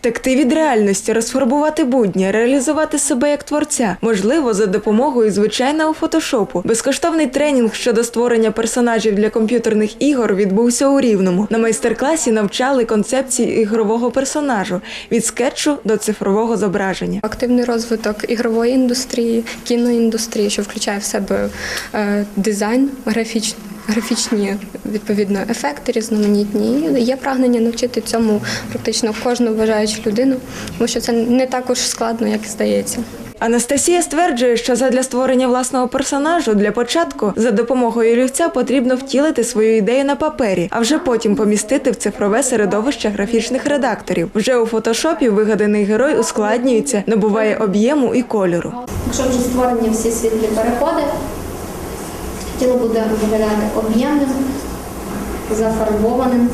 Втекти від реальності, розфарбувати будні, реалізувати себе як творця, можливо, за допомогою звичайного фотошопу. Безкоштовний тренінг щодо створення персонажів для комп'ютерних ігор відбувся у Рівному. На майстер-класі навчали концепції ігрового персонажу від скетчу до цифрового зображення. Активний розвиток ігрової індустрії, кіноіндустрії, що включає в себе е, дизайн, графіч, графічні відповідно ефекти різноманітні. І Є прагнення навчити цьому практично кожну бажаючу людину, тому що це не також складно, як здається. Анастасія стверджує, що задля створення власного персонажу для початку за допомогою олівця потрібно втілити свою ідею на папері, а вже потім помістити в цифрове середовище графічних редакторів. Вже у фотошопі вигаданий герой ускладнюється, набуває об'єму і кольору. Якщо вже створені всі світлі переходи, тіло буде виглядати об'ємним, зафарбованим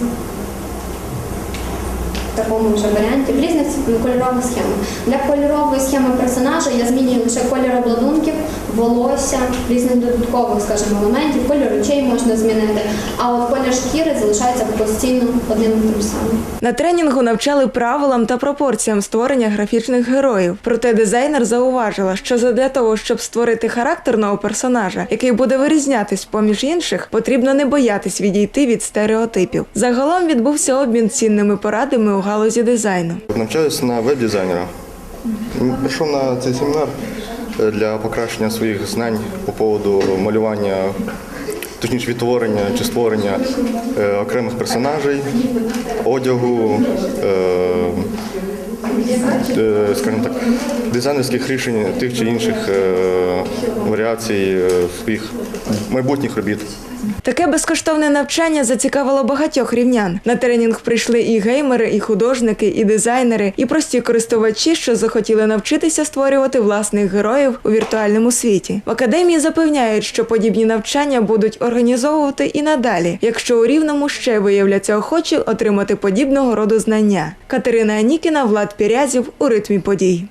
в такому вже варіанті в різних кольорових схемах. Для кольорової схеми персонажа я змінюю лише кольор обладунків, волосся, різних додаткових, скажімо, елементів, кольор очей можна змінити, а от колір шкіри залишається постійно одним і тим самим. На тренінгу навчали правилам та пропорціям створення графічних героїв. Проте дизайнер зауважила, що задля того, щоб створити характерного персонажа, який буде вирізнятись поміж інших, потрібно не боятись відійти від стереотипів. Загалом відбувся обмін цінними порадами у галузі дизайну. Навчаюся на веб-дизайнера. Прийшов на цей семінар для покращення своїх знань по поводу малювання, точніше відтворення чи створення е, окремих персонажей, одягу, е, е, скажімо так, дизайнерських рішень тих чи інших варіацій своїх майбутніх робіт. Таке безкоштовне навчання зацікавило багатьох рівнян. На тренінг прийшли і геймери, і художники, і дизайнери, і прості користувачі, що захотіли навчитися створювати власних героїв у віртуальному світі. В академії запевняють, що подібні навчання будуть організовувати і надалі, якщо у рівному ще виявляться охочі отримати подібного роду знання. Катерина Анікіна, Влад Пірязів у ритмі подій.